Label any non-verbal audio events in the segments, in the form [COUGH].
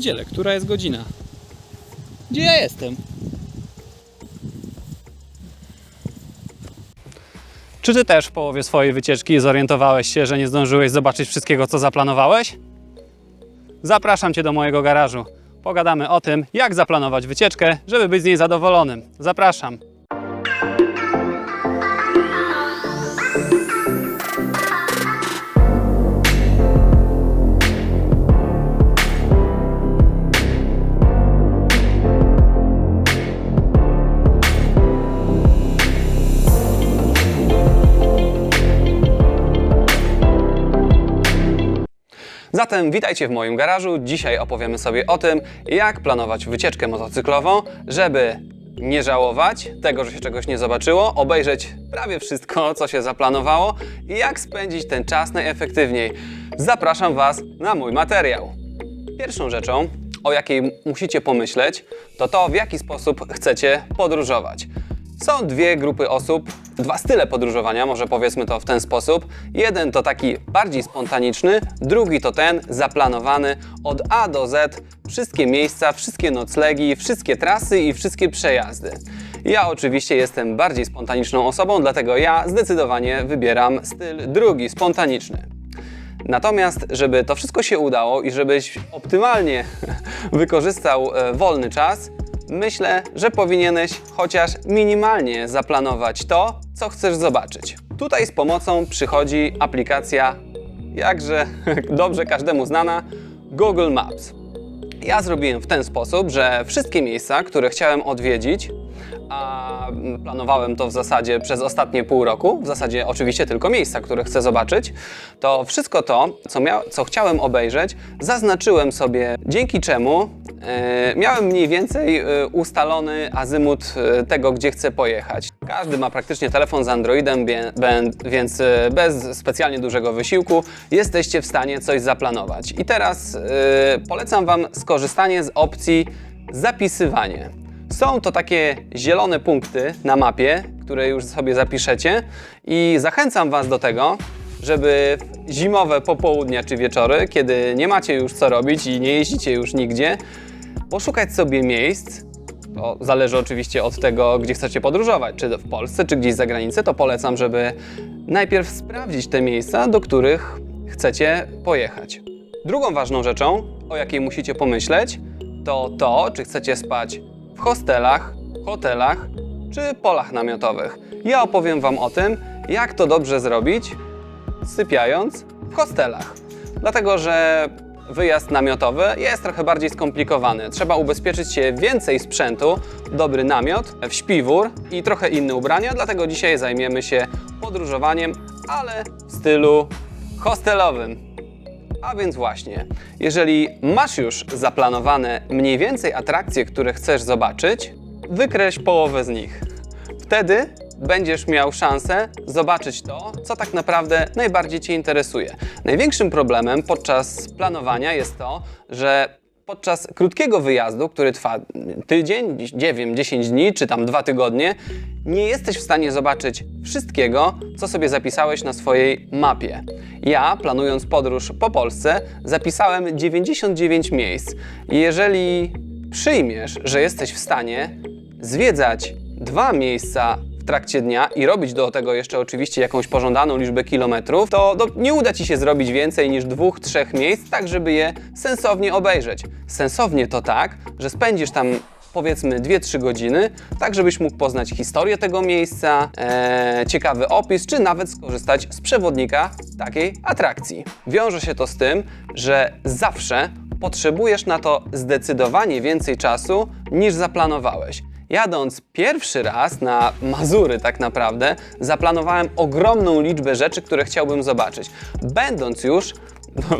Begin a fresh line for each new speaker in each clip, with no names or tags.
Ja pierdzielę, która jest godzina? Gdzie ja jestem? Czy ty też w połowie swojej wycieczki zorientowałeś się, że nie zdążyłeś zobaczyć wszystkiego, co zaplanowałeś? Zapraszam cię do mojego garażu. Pogadamy o tym, jak zaplanować wycieczkę, żeby być z niej zadowolonym. Zapraszam. Zatem witajcie w moim garażu. Dzisiaj opowiemy sobie o tym, jak planować wycieczkę motocyklową, żeby nie żałować tego, że się czegoś nie zobaczyło, obejrzeć prawie wszystko, co się zaplanowało i jak spędzić ten czas najefektywniej. Zapraszam Was na mój materiał. Pierwszą rzeczą, o jakiej musicie pomyśleć, to to, w jaki sposób chcecie podróżować. Są dwie grupy osób, dwa style podróżowania, może powiedzmy to w ten sposób. Jeden to taki bardziej spontaniczny, drugi to ten zaplanowany od A do Z. Wszystkie miejsca, wszystkie noclegi, wszystkie trasy i wszystkie przejazdy. Ja oczywiście jestem bardziej spontaniczną osobą, dlatego ja zdecydowanie wybieram styl drugi, spontaniczny. Natomiast, żeby to wszystko się udało i żebyś optymalnie [LAUGHS] wykorzystał e, wolny czas, myślę, że powinieneś chociaż minimalnie zaplanować to, co chcesz zobaczyć. Tutaj z pomocą przychodzi aplikacja, jakże [LAUGHS] dobrze każdemu znana, Google Maps. Ja zrobiłem w ten sposób, że wszystkie miejsca, które chciałem odwiedzić, a planowałem to w zasadzie przez ostatnie pół roku, w zasadzie oczywiście tylko miejsca, które chcę zobaczyć, to wszystko to, co, co chciałem obejrzeć, zaznaczyłem sobie, dzięki czemu e, miałem mniej więcej e, ustalony azymut e, tego, gdzie chcę pojechać. Każdy ma praktycznie telefon z Androidem, więc bez specjalnie dużego wysiłku jesteście w stanie coś zaplanować. I teraz polecam Wam skorzystanie z opcji zapisywanie. Są to takie zielone punkty na mapie, które już sobie zapiszecie i zachęcam Was do tego, żeby zimowe popołudnia czy wieczory, kiedy nie macie już co robić i nie jeździcie już nigdzie, poszukać sobie miejsc. To zależy oczywiście od tego, gdzie chcecie podróżować, czy w Polsce, czy gdzieś za granicę, to polecam, żeby najpierw sprawdzić te miejsca, do których chcecie pojechać. Drugą ważną rzeczą, o jakiej musicie pomyśleć, to to, czy chcecie spać w hostelach, hotelach czy polach namiotowych. Ja opowiem Wam o tym, jak to dobrze zrobić, sypiając w hostelach. Dlatego, że wyjazd namiotowy jest trochę bardziej skomplikowany. Trzeba ubezpieczyć się więcej sprzętu, dobry namiot, śpiwór i trochę inne ubrania, dlatego dzisiaj zajmiemy się podróżowaniem, ale w stylu hostelowym. A więc właśnie, jeżeli masz już zaplanowane mniej więcej atrakcje, które chcesz zobaczyć, wykreśl połowę z nich. Wtedy będziesz miał szansę zobaczyć to, co tak naprawdę najbardziej Cię interesuje. Największym problemem podczas planowania jest to, że podczas krótkiego wyjazdu, który trwa tydzień, nie wiem, 10 dni czy tam dwa tygodnie, nie jesteś w stanie zobaczyć wszystkiego, co sobie zapisałeś na swojej mapie. Ja, planując podróż po Polsce, zapisałem 99 miejsc. Jeżeli przyjmiesz, że jesteś w stanie zwiedzać dwa miejsca trakcie dnia i robić do tego jeszcze oczywiście jakąś pożądaną liczbę kilometrów, to do, nie uda Ci się zrobić więcej niż dwóch, trzech miejsc, tak żeby je sensownie obejrzeć. Sensownie to tak, że spędzisz tam powiedzmy 2-3 godziny, tak żebyś mógł poznać historię tego miejsca, e, ciekawy opis, czy nawet skorzystać z przewodnika takiej atrakcji. Wiąże się to z tym, że zawsze potrzebujesz na to zdecydowanie więcej czasu niż zaplanowałeś. Jadąc pierwszy raz na Mazury tak naprawdę, zaplanowałem ogromną liczbę rzeczy, które chciałbym zobaczyć. Będąc już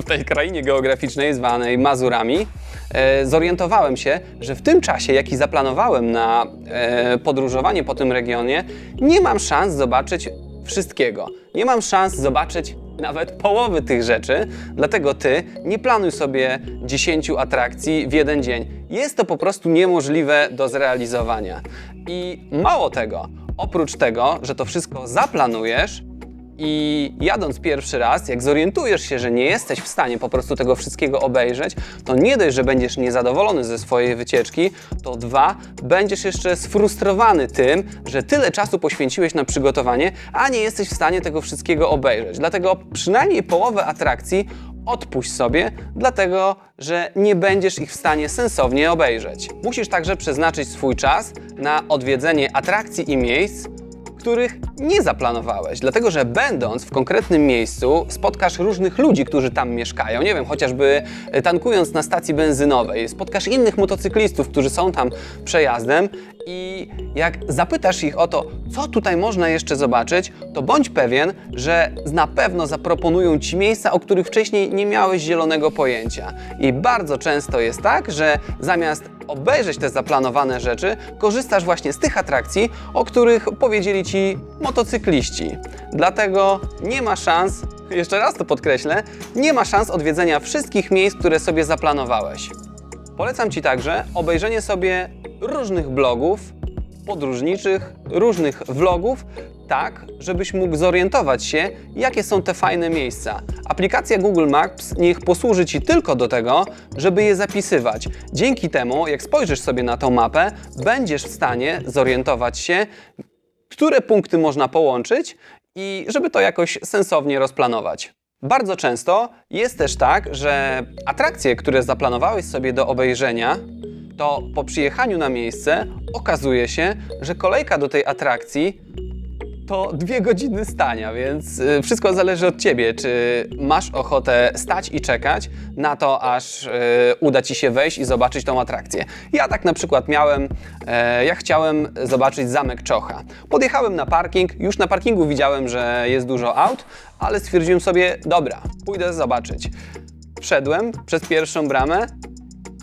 w tej krainie geograficznej zwanej Mazurami, e, zorientowałem się, że w tym czasie, jaki zaplanowałem na e, podróżowanie po tym regionie, nie mam szans zobaczyć wszystkiego. Nie mam szans zobaczyć nawet połowy tych rzeczy, dlatego ty nie planuj sobie 10 atrakcji w jeden dzień. Jest to po prostu niemożliwe do zrealizowania. I mało tego, oprócz tego, że to wszystko zaplanujesz I jadąc pierwszy raz, jak zorientujesz się, że nie jesteś w stanie po prostu tego wszystkiego obejrzeć, to nie dość, że będziesz niezadowolony ze swojej wycieczki, to dwa, będziesz jeszcze sfrustrowany tym, że tyle czasu poświęciłeś na przygotowanie, a nie jesteś w stanie tego wszystkiego obejrzeć. Dlatego przynajmniej połowę atrakcji odpuść sobie, dlatego że nie będziesz ich w stanie sensownie obejrzeć. Musisz także przeznaczyć swój czas na odwiedzenie atrakcji i miejsc, których nie zaplanowałeś, dlatego że będąc w konkretnym miejscu spotkasz różnych ludzi, którzy tam mieszkają. Nie wiem, chociażby e, tankując na stacji benzynowej, spotkasz innych motocyklistów, którzy są tam przejazdem i jak zapytasz ich o to, co tutaj można jeszcze zobaczyć, to bądź pewien, że na pewno zaproponują ci miejsca, o których wcześniej nie miałeś zielonego pojęcia. I bardzo często jest tak, że zamiast obejrzeć te zaplanowane rzeczy, korzystasz właśnie z tych atrakcji, o których powiedzieli ci motocykliści. Dlatego nie ma szans, jeszcze raz to podkreślę, nie ma szans odwiedzenia wszystkich miejsc, które sobie zaplanowałeś. Polecam Ci także obejrzenie sobie różnych blogów podróżniczych, różnych vlogów, tak, żebyś mógł zorientować się, jakie są te fajne miejsca. Aplikacja Google Maps niech posłuży Ci tylko do tego, żeby je zapisywać. Dzięki temu, jak spojrzysz sobie na tą mapę, będziesz w stanie zorientować się, które punkty można połączyć i żeby to jakoś sensownie rozplanować. Bardzo często jest też tak, że atrakcje, które zaplanowałeś sobie do obejrzenia, to po przyjechaniu na miejsce okazuje się, że kolejka do tej atrakcji to dwie godziny stania, więc y, wszystko zależy od ciebie, czy masz ochotę stać i czekać na to, aż y, uda ci się wejść i zobaczyć tą atrakcję. Ja tak na przykład miałem, e, ja chciałem zobaczyć zamek Czocha. Podjechałem na parking, już na parkingu widziałem, że jest dużo aut, ale stwierdziłem sobie, dobra, pójdę zobaczyć. Wszedłem przez pierwszą bramę,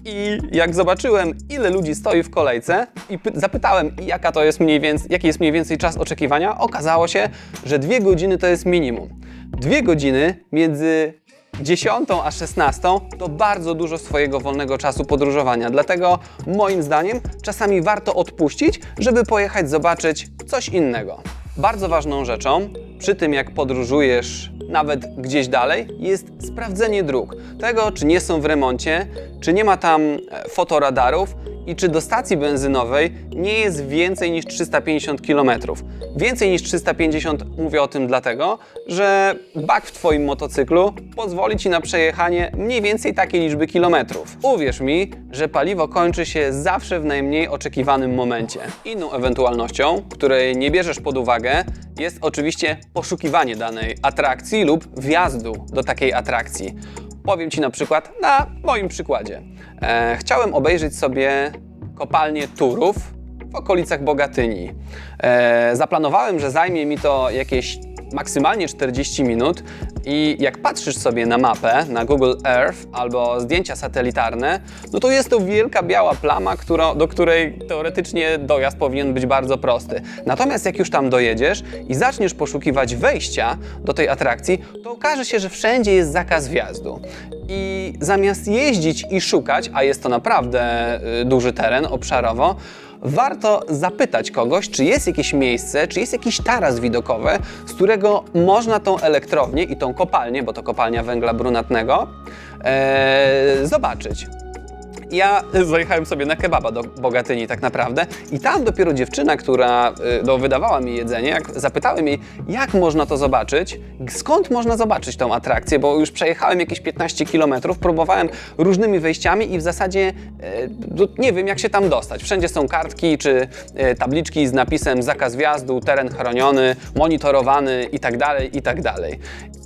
i jak zobaczyłem, ile ludzi stoi w kolejce i py- zapytałem, jaka to jest mniej więcej, jaki jest mniej więcej czas oczekiwania, okazało się, że dwie godziny to jest minimum. Dwie godziny między 10 a 16 to bardzo dużo swojego wolnego czasu podróżowania. Dlatego moim zdaniem czasami warto odpuścić, żeby pojechać zobaczyć coś innego. Bardzo ważną rzeczą przy tym, jak podróżujesz nawet gdzieś dalej, jest sprawdzenie dróg. Tego, czy nie są w remoncie, czy nie ma tam e, fotoradarów i czy do stacji benzynowej nie jest więcej niż 350 km. Więcej niż 350 mówię o tym dlatego, że bak w Twoim motocyklu pozwoli Ci na przejechanie mniej więcej takiej liczby kilometrów. Uwierz mi, że paliwo kończy się zawsze w najmniej oczekiwanym momencie. Inną ewentualnością, której nie bierzesz pod uwagę, jest oczywiście poszukiwanie danej atrakcji lub wjazdu do takiej atrakcji. Powiem Ci na przykład na moim przykładzie. E, chciałem obejrzeć sobie kopalnię Turów w okolicach Bogatyni. E, zaplanowałem, że zajmie mi to jakieś maksymalnie 40 minut i jak patrzysz sobie na mapę, na Google Earth albo zdjęcia satelitarne, no to jest to wielka biała plama, która, do której teoretycznie dojazd powinien być bardzo prosty. Natomiast jak już tam dojedziesz i zaczniesz poszukiwać wejścia do tej atrakcji, to okaże się, że wszędzie jest zakaz wjazdu. I zamiast jeździć i szukać, a jest to naprawdę y, duży teren obszarowo, warto zapytać kogoś, czy jest jakieś miejsce, czy jest jakiś taras widokowy, z którego można tą elektrownię i tą kopalnię, bo to kopalnia węgla brunatnego, e, zobaczyć. Ja zajechałem sobie na kebaba do Bogatyni tak naprawdę i tam dopiero dziewczyna, która y, no, wydawała mi jedzenie, jak zapytałem jej, jak można to zobaczyć, skąd można zobaczyć tą atrakcję, bo już przejechałem jakieś 15 km, próbowałem różnymi wejściami i w zasadzie e, no, nie wiem, jak się tam dostać. Wszędzie są kartki czy e, tabliczki z napisem zakaz wjazdu, teren chroniony, monitorowany itd., itd.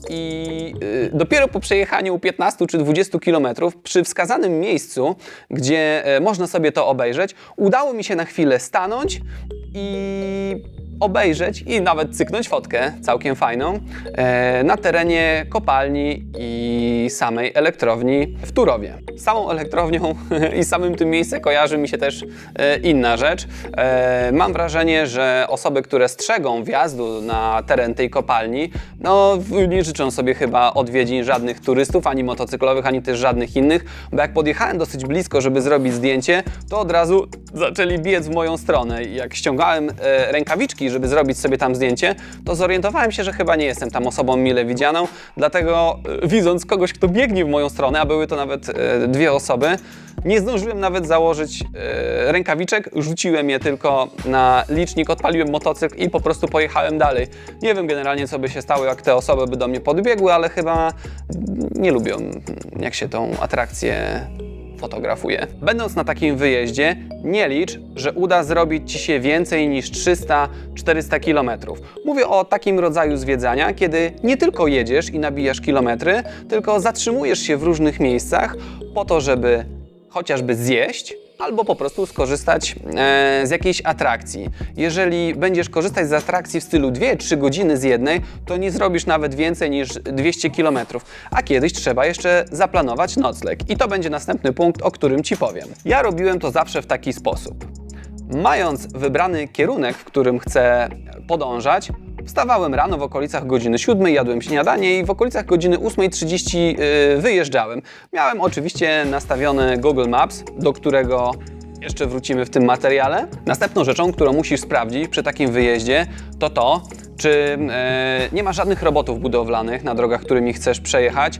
I y, dopiero po przejechaniu 15 czy 20 km przy wskazanym miejscu, gdzie e, można sobie to obejrzeć, udało mi się na chwilę stanąć i obejrzeć i nawet cyknąć fotkę całkiem fajną e, na terenie kopalni i samej elektrowni w Turowie. Samą elektrownią [LAUGHS] i samym tym miejscem kojarzy mi się też e, inna rzecz. E, mam wrażenie, że osoby, które strzegą wjazdu na teren tej kopalni, no nie życzą sobie chyba odwiedzin żadnych turystów, ani motocyklowych, ani też żadnych innych, bo jak podjechałem dosyć blisko, żeby zrobić zdjęcie, to od razu zaczęli biec w moją stronę. Jak ściągałem rękawiczki, żeby zrobić sobie tam zdjęcie, to zorientowałem się, że chyba nie jestem tam osobą mile widzianą, dlatego e, widząc kogoś, kto biegnie w moją stronę, a były to nawet e, dwie osoby, nie zdążyłem nawet założyć e, rękawiczek, rzuciłem je tylko na licznik, odpaliłem motocykl i po prostu pojechałem dalej. Nie wiem generalnie, co by się stało, jak te osoby by do mnie podbiegły, ale chyba nie lubią, jak się tą atrakcję fotografuje. Będąc na takim wyjeździe, nie licz, że uda zrobić Ci się więcej niż 300-400 km. Mówię o takim rodzaju zwiedzania, kiedy nie tylko jedziesz i nabijasz kilometry, tylko zatrzymujesz się w różnych miejscach po to, żeby chociażby zjeść, albo po prostu skorzystać e, z jakiejś atrakcji. Jeżeli będziesz korzystać z atrakcji w stylu 2-3 godziny z jednej, to nie zrobisz nawet więcej niż 200 km, a kiedyś trzeba jeszcze zaplanować nocleg. I to będzie następny punkt, o którym Ci powiem. Ja robiłem to zawsze w taki sposób. Mając wybrany kierunek, w którym chcę podążać, wstawałem rano w okolicach godziny 7, jadłem śniadanie i w okolicach godziny 8.30 yy, wyjeżdżałem. Miałem oczywiście nastawiony Google Maps, do którego jeszcze wrócimy w tym materiale. Następną rzeczą, którą musisz sprawdzić przy takim wyjeździe, to to, czy e, nie ma żadnych robotów budowlanych na drogach, którymi chcesz przejechać,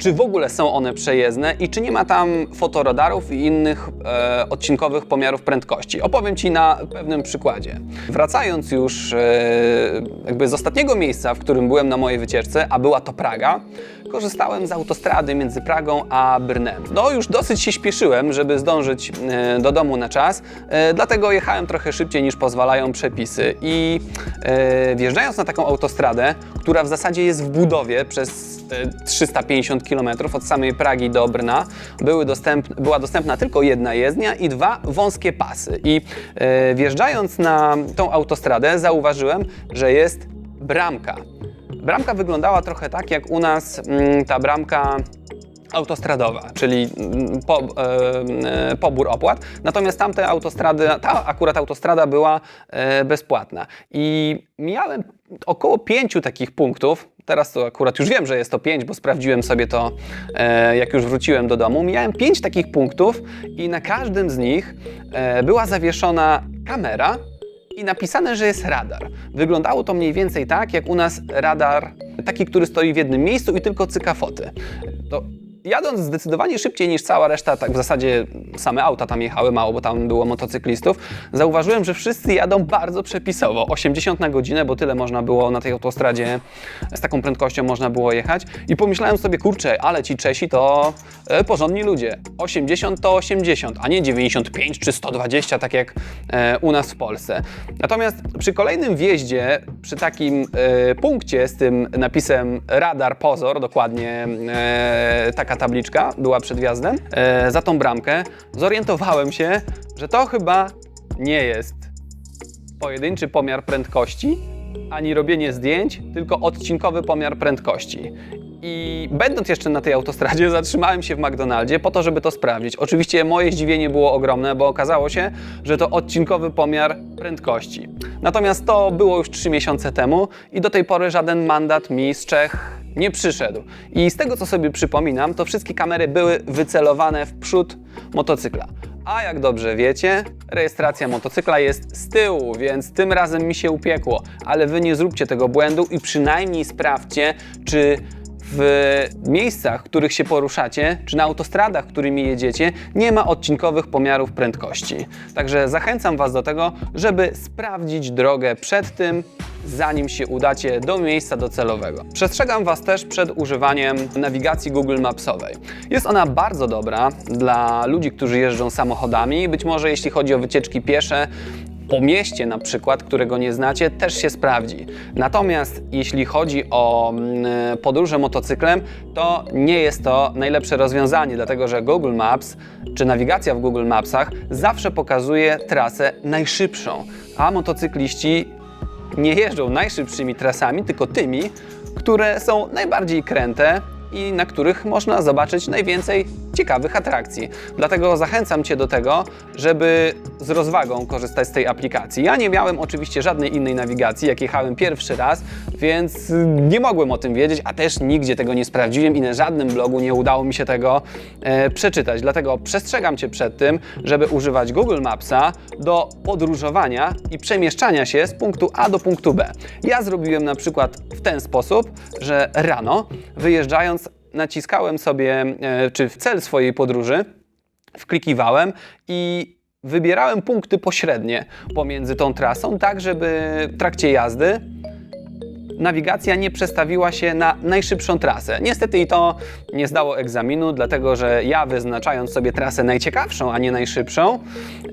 czy w ogóle są one przejezdne i czy nie ma tam fotoradarów i innych e, odcinkowych pomiarów prędkości. Opowiem Ci na pewnym przykładzie. Wracając już e, jakby z ostatniego miejsca, w którym byłem na mojej wycieczce, a była to Praga, korzystałem z autostrady między Pragą a Brnem. No już dosyć się śpieszyłem, żeby zdążyć e, do domu na czas, e, dlatego jechałem trochę szybciej niż pozwalają przepisy i e, wjeżdżając na taką autostradę, która w zasadzie jest w budowie przez e, 350 km od samej Pragi do Brna, były dostęp, była dostępna tylko jedna jezdnia i dwa wąskie pasy. I wjeżdżając na tą autostradę zauważyłem, że jest bramka. Bramka wyglądała trochę tak, jak u nas mm, ta bramka autostradowa, czyli mm, po, e, e, pobór opłat. Natomiast tamte autostrady, ta akurat autostrada była e, bezpłatna. I miałem około pięciu takich punktów. Teraz to akurat już wiem, że jest to pięć, bo sprawdziłem sobie to, e, jak już wróciłem do domu. Miałem pięć takich punktów i na każdym z nich e, była zawieszona kamera, i napisane, że jest radar. Wyglądało to mniej więcej tak, jak u nas radar, taki, który stoi w jednym miejscu i tylko cyka foty. To jadąc zdecydowanie szybciej niż cała reszta, tak w zasadzie same auta tam jechały mało, bo tam było motocyklistów, zauważyłem, że wszyscy jadą bardzo przepisowo. 80 na godzinę, bo tyle można było na tej autostradzie, z taką prędkością można było jechać. I pomyślałem sobie, kurczę, ale ci Czesi to e, porządni ludzie. 80 to 80, a nie 95 czy 120, tak jak e, u nas w Polsce. Natomiast przy kolejnym wjeździe, przy takim e, punkcie z tym napisem radar pozor, dokładnie e, taka tabliczka była przed wjazdem, e, za tą bramkę, zorientowałem się, że to chyba nie jest pojedynczy pomiar prędkości, ani robienie zdjęć, tylko odcinkowy pomiar prędkości. I będąc jeszcze na tej autostradzie, [LAUGHS] zatrzymałem się w McDonaldzie po to, żeby to sprawdzić. Oczywiście moje zdziwienie było ogromne, bo okazało się, że to odcinkowy pomiar prędkości. Natomiast to było już 3 miesiące temu i do tej pory żaden mandat mi z Czech nie przyszedł. I z tego co sobie przypominam, to wszystkie kamery były wycelowane w przód motocykla. A jak dobrze wiecie, rejestracja motocykla jest z tyłu, więc tym razem mi się upiekło. Ale wy nie zróbcie tego błędu i przynajmniej sprawdźcie, czy w miejscach, w których się poruszacie, czy na autostradach, którymi jedziecie, nie ma odcinkowych pomiarów prędkości. Także zachęcam Was do tego, żeby sprawdzić drogę przed tym, zanim się udacie do miejsca docelowego. Przestrzegam Was też przed używaniem nawigacji Google Mapsowej. Jest ona bardzo dobra dla ludzi, którzy jeżdżą samochodami. Być może jeśli chodzi o wycieczki piesze, po mieście na przykład, którego nie znacie, też się sprawdzi. Natomiast jeśli chodzi o mm, podróże motocyklem, to nie jest to najlepsze rozwiązanie, dlatego że Google Maps czy nawigacja w Google Mapsach zawsze pokazuje trasę najszybszą, a motocykliści nie jeżdżą najszybszymi trasami, tylko tymi, które są najbardziej kręte i na których można zobaczyć najwięcej ciekawych atrakcji. Dlatego zachęcam Cię do tego, żeby z rozwagą korzystać z tej aplikacji. Ja nie miałem oczywiście żadnej innej nawigacji, jak jechałem pierwszy raz, więc nie mogłem o tym wiedzieć, a też nigdzie tego nie sprawdziłem i na żadnym blogu nie udało mi się tego e, przeczytać. Dlatego przestrzegam Cię przed tym, żeby używać Google Mapsa do podróżowania i przemieszczania się z punktu A do punktu B. Ja zrobiłem na przykład w ten sposób, że rano wyjeżdżając naciskałem sobie, e, czy w cel swojej podróży, wklikiwałem i wybierałem punkty pośrednie pomiędzy tą trasą, tak żeby w trakcie jazdy nawigacja nie przestawiła się na najszybszą trasę. Niestety i to nie zdało egzaminu, dlatego że ja wyznaczając sobie trasę najciekawszą, a nie najszybszą,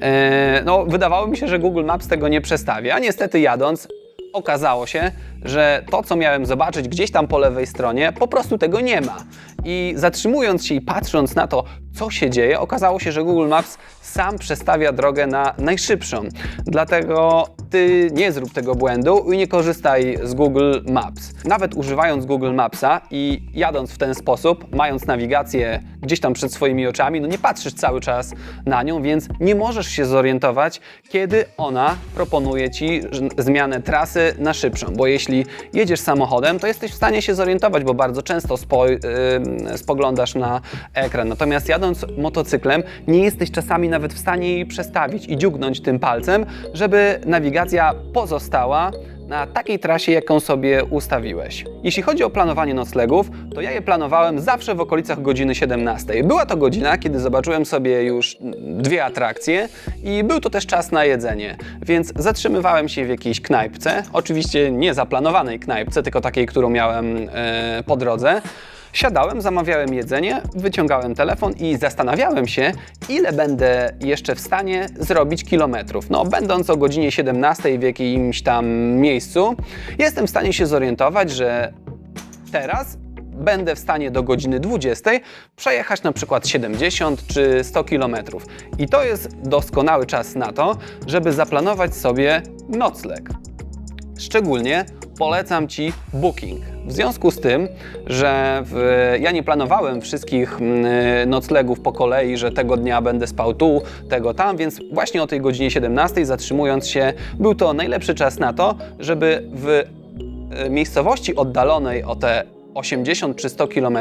e, no wydawało mi się, że Google Maps tego nie przestawi, a niestety jadąc okazało się, że to, co miałem zobaczyć gdzieś tam po lewej stronie, po prostu tego nie ma. I zatrzymując się i patrząc na to, co się dzieje, okazało się, że Google Maps sam przestawia drogę na najszybszą. Dlatego ty nie zrób tego błędu i nie korzystaj z Google Maps. Nawet używając Google Mapsa i jadąc w ten sposób, mając nawigację gdzieś tam przed swoimi oczami, no nie patrzysz cały czas na nią, więc nie możesz się zorientować, kiedy ona proponuje ci zmianę trasy na szybszą. Bo jeśli jedziesz samochodem, to jesteś w stanie się zorientować, bo bardzo często spo, ym, spoglądasz na ekran. Natomiast jadąc motocyklem, nie jesteś czasami nawet w stanie jej przestawić i dziugnąć tym palcem, żeby nawigacja pozostała na takiej trasie, jaką sobie ustawiłeś. Jeśli chodzi o planowanie noclegów, to ja je planowałem zawsze w okolicach godziny 17. Była to godzina, kiedy zobaczyłem sobie już dwie atrakcje i był to też czas na jedzenie, więc zatrzymywałem się w jakiejś knajpce, oczywiście nie zaplanowanej knajpce, tylko takiej, którą miałem e, po drodze. Siadałem, zamawiałem jedzenie, wyciągałem telefon i zastanawiałem się, ile będę jeszcze w stanie zrobić kilometrów. No, będąc o godzinie 17 w jakimś tam miejscu, jestem w stanie się zorientować, że teraz będę w stanie do godziny 20 przejechać na przykład 70 czy 100 km. I to jest doskonały czas na to, żeby zaplanować sobie nocleg. Szczególnie polecam Ci Booking. W związku z tym, że w, ja nie planowałem wszystkich mm, noclegów po kolei, że tego dnia będę spał tu, tego tam, więc właśnie o tej godzinie 17 zatrzymując się, był to najlepszy czas na to, żeby w e, miejscowości oddalonej o te 80 czy 100 km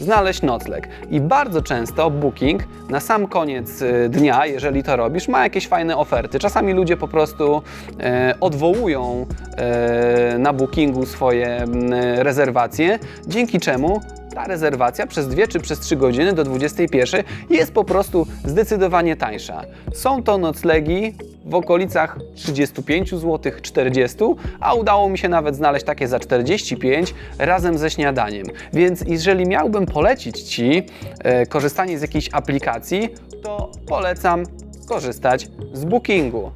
znaleźć nocleg. I bardzo często Booking na sam koniec y, dnia, jeżeli to robisz, ma jakieś fajne oferty. Czasami ludzie po prostu e, odwołują e, na Bookingu swoje mm, rezerwacje, dzięki czemu ta rezerwacja przez 2 czy przez 3 godziny do 21 jest po prostu zdecydowanie tańsza. Są to noclegi w okolicach 35 zł, 40, a udało mi się nawet znaleźć takie za 45 razem ze śniadaniem. Więc jeżeli miałbym polecić Ci e, korzystanie z jakiejś aplikacji, to polecam korzystać z Bookingu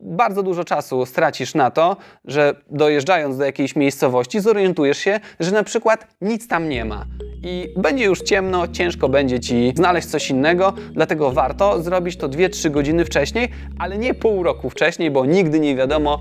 bardzo dużo czasu stracisz na to, że dojeżdżając do jakiejś miejscowości zorientujesz się, że na przykład nic tam nie ma. I będzie już ciemno, ciężko będzie ci znaleźć coś innego, dlatego warto zrobić to 2-3 godziny wcześniej, ale nie pół roku wcześniej, bo nigdy nie wiadomo,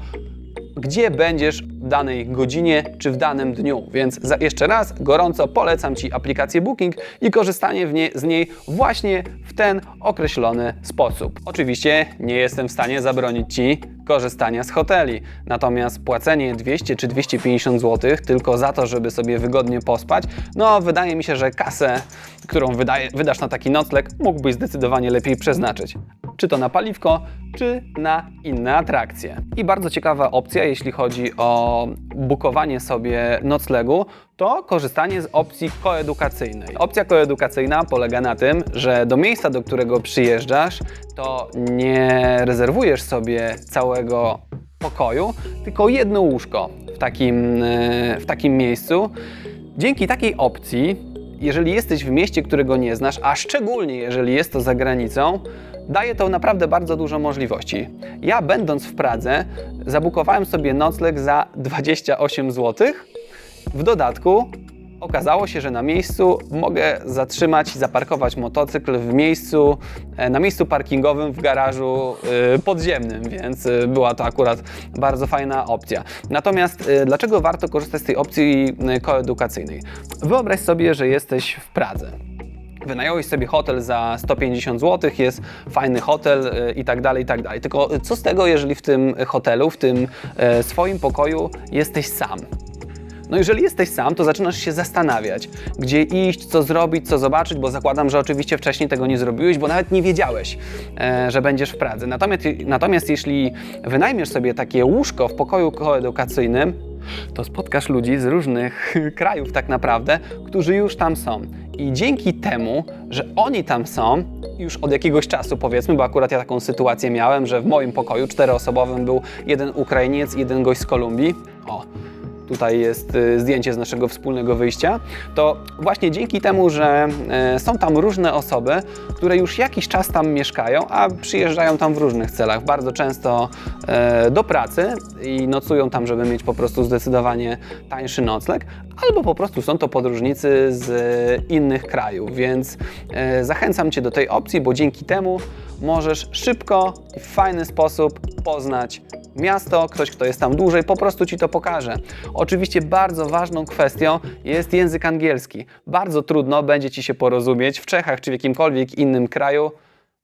gdzie będziesz w danej godzinie czy w danym dniu. Więc jeszcze raz gorąco polecam Ci aplikację Booking i korzystanie nie, z niej właśnie w ten określony sposób. Oczywiście nie jestem w stanie zabronić Ci korzystania z hoteli, natomiast płacenie 200 czy 250 zł tylko za to, żeby sobie wygodnie pospać, no wydaje mi się, że kasę, którą wydaje, wydasz na taki nocleg, mógłbyś zdecydowanie lepiej przeznaczyć. Czy to na paliwko, czy na inne atrakcje. I bardzo ciekawa opcja, jeśli chodzi o bukowanie sobie noclegu, to korzystanie z opcji koedukacyjnej. Opcja koedukacyjna polega na tym, że do miejsca, do którego przyjeżdżasz, to nie rezerwujesz sobie całego pokoju, tylko jedno łóżko w takim, e, w takim miejscu. Dzięki takiej opcji, jeżeli jesteś w mieście, którego nie znasz, a szczególnie jeżeli jest to za granicą, daje to naprawdę bardzo dużo możliwości. Ja, będąc w Pradze, zabukowałem sobie nocleg za 28 zł. W dodatku okazało się, że na miejscu mogę zatrzymać i zaparkować motocykl w miejscu, e, na miejscu parkingowym w garażu e, podziemnym, więc e, była to akurat bardzo fajna opcja. Natomiast dlaczego warto korzystać z tej opcji koedukacyjnej? Wyobraź sobie, że jesteś w Pradze. Wynająłeś sobie hotel za 150 zł, jest fajny hotel y, i tak dalej, i tak dalej. Tylko y, co z tego, jeżeli w tym hotelu, w tym e, swoim pokoju jesteś sam? No jeżeli jesteś sam, to zaczynasz się zastanawiać, gdzie iść, co zrobić, co zobaczyć, bo zakładam, że oczywiście wcześniej tego nie zrobiłeś, bo nawet nie wiedziałeś, e, że będziesz w Pradze. Natomiast, natomiast jeśli wynajmiesz sobie takie łóżko w pokoju koedukacyjnym, to spotkasz ludzi z różnych [LAUGHS] krajów tak naprawdę, którzy już tam są. I dzięki temu, że oni tam są, już od jakiegoś czasu powiedzmy, bo akurat ja taką sytuację miałem, że w moim pokoju czteroosobowym był jeden Ukrainiec i jeden gość z Kolumbii. O, tutaj jest y, zdjęcie z naszego wspólnego wyjścia, to właśnie dzięki temu, że e, są tam różne osoby, które już jakiś czas tam mieszkają, a przyjeżdżają tam w różnych celach, bardzo często e, do pracy i nocują tam, żeby mieć po prostu zdecydowanie tańszy nocleg, albo po prostu są to podróżnicy z innych krajów, więc zachęcam Cię do tej opcji, bo dzięki temu możesz szybko i w fajny sposób poznać miasto, ktoś, kto jest tam dłużej, po prostu ci to pokaże. Oczywiście bardzo ważną kwestią jest język angielski. Bardzo trudno będzie ci się porozumieć w Czechach czy w jakimkolwiek innym kraju.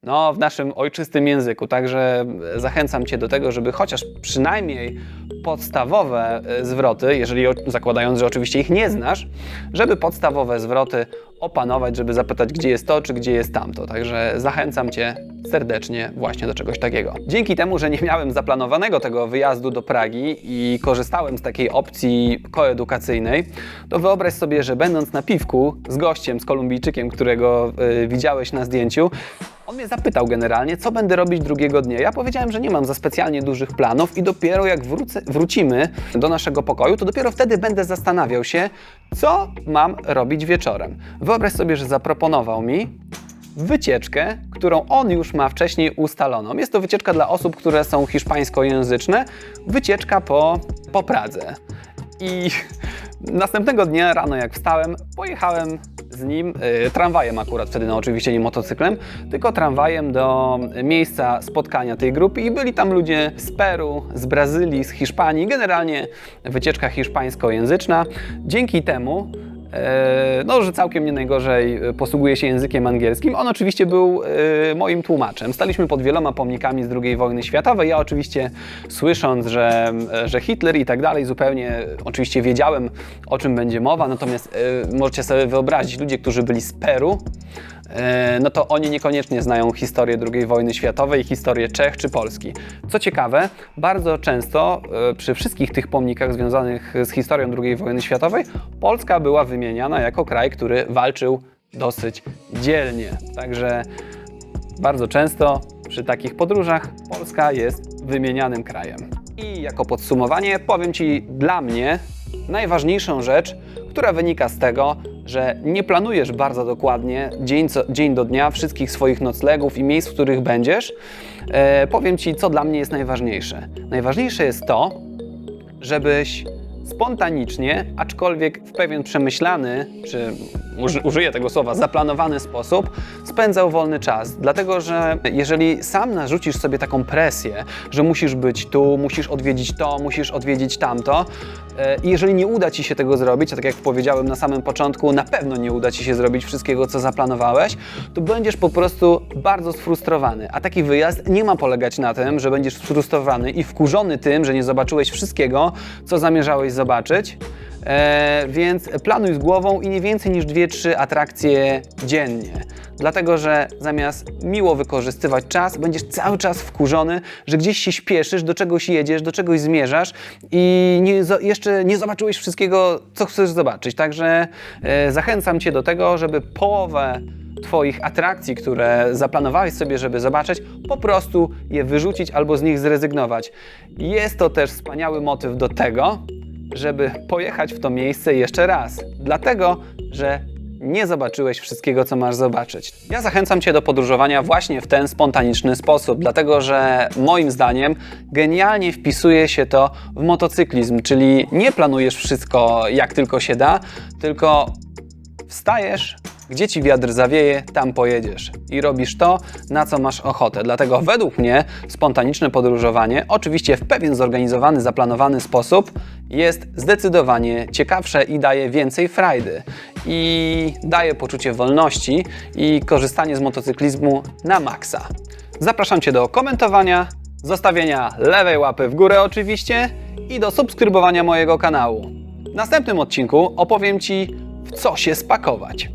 No, w naszym ojczystym języku. Także zachęcam Cię do tego, żeby chociaż przynajmniej podstawowe e, zwroty, jeżeli zakładając, że oczywiście ich nie znasz, żeby podstawowe zwroty opanować, żeby zapytać, gdzie jest to, czy gdzie jest tamto. Także zachęcam Cię serdecznie właśnie do czegoś takiego. Dzięki temu, że nie miałem zaplanowanego tego wyjazdu do Pragi i korzystałem z takiej opcji koedukacyjnej, to wyobraź sobie, że będąc na piwku z gościem, z Kolumbijczykiem, którego y, widziałeś na zdjęciu, on mnie zapytał generalnie, co będę robić drugiego dnia. Ja powiedziałem, że nie mam za specjalnie dużych planów i dopiero jak wrócę, wrócimy do naszego pokoju, to dopiero wtedy będę zastanawiał się, co mam robić wieczorem. Wyobraź sobie, że zaproponował mi wycieczkę, którą on już ma wcześniej ustaloną. Jest to wycieczka dla osób, które są hiszpańskojęzyczne, wycieczka po, po Pradze. I następnego dnia rano, jak wstałem, pojechałem z nim y, tramwajem akurat wtedy, no oczywiście nie motocyklem, tylko tramwajem do miejsca spotkania tej grupy i byli tam ludzie z Peru, z Brazylii, z Hiszpanii, generalnie wycieczka hiszpańskojęzyczna. Dzięki temu no, że całkiem nie najgorzej e, posługuje się językiem angielskim. On oczywiście był e, moim tłumaczem. Staliśmy pod wieloma pomnikami z II wojny światowej. Ja oczywiście słysząc, że, że Hitler i tak dalej, zupełnie oczywiście wiedziałem, o czym będzie mowa, natomiast e, możecie sobie wyobrazić, ludzie, którzy byli z Peru, e, no to oni niekoniecznie znają historię II wojny światowej, historię Czech czy Polski. Co ciekawe, bardzo często e, przy wszystkich tych pomnikach związanych z historią II wojny światowej Polska była wymieniana jako kraj, który walczył dosyć dzielnie. Także bardzo często przy takich podróżach Polska jest wymienianym krajem. I jako podsumowanie powiem Ci dla mnie najważniejszą rzecz, która wynika z tego, że nie planujesz bardzo dokładnie dzień, co, dzień do dnia wszystkich swoich noclegów i miejsc, w których będziesz. E, powiem Ci, co dla mnie jest najważniejsze. Najważniejsze jest to, żebyś spontanicznie, aczkolwiek w pewien przemyślany, czy użyję tego słowa, zaplanowany sposób, spędzał wolny czas. Dlatego, że jeżeli sam narzucisz sobie taką presję, że musisz być tu, musisz odwiedzić to, musisz odwiedzić tamto, e, i jeżeli nie uda Ci się tego zrobić, a tak jak powiedziałem na samym początku, na pewno nie uda Ci się zrobić wszystkiego, co zaplanowałeś, to będziesz po prostu bardzo sfrustrowany. A taki wyjazd nie ma polegać na tym, że będziesz sfrustrowany i wkurzony tym, że nie zobaczyłeś wszystkiego, co zamierzałeś zobaczyć. E, więc planuj z głową i nie więcej niż 2-3 atrakcje dziennie. Dlatego, że zamiast miło wykorzystywać czas, będziesz cały czas wkurzony, że gdzieś się śpieszysz, do czegoś jedziesz, do czegoś zmierzasz i nie, jeszcze nie zobaczyłeś wszystkiego, co chcesz zobaczyć. Także e, zachęcam Cię do tego, żeby połowę Twoich atrakcji, które zaplanowałeś sobie, żeby zobaczyć, po prostu je wyrzucić albo z nich zrezygnować. Jest to też wspaniały motyw do tego, żeby pojechać w to miejsce jeszcze raz. Dlatego, że nie zobaczyłeś wszystkiego, co masz zobaczyć. Ja zachęcam Cię do podróżowania właśnie w ten spontaniczny sposób, dlatego że moim zdaniem genialnie wpisuje się to w motocyklizm, czyli nie planujesz wszystko jak tylko się da, tylko wstajesz, gdzie ci wiatr zawieje, tam pojedziesz i robisz to, na co masz ochotę. Dlatego według mnie spontaniczne podróżowanie, oczywiście w pewien zorganizowany, zaplanowany sposób, jest zdecydowanie ciekawsze i daje więcej frajdy. I daje poczucie wolności i korzystanie z motocyklizmu na maksa. Zapraszam Cię do komentowania, zostawienia lewej łapy w górę oczywiście i do subskrybowania mojego kanału. W następnym odcinku opowiem Ci, w co się spakować.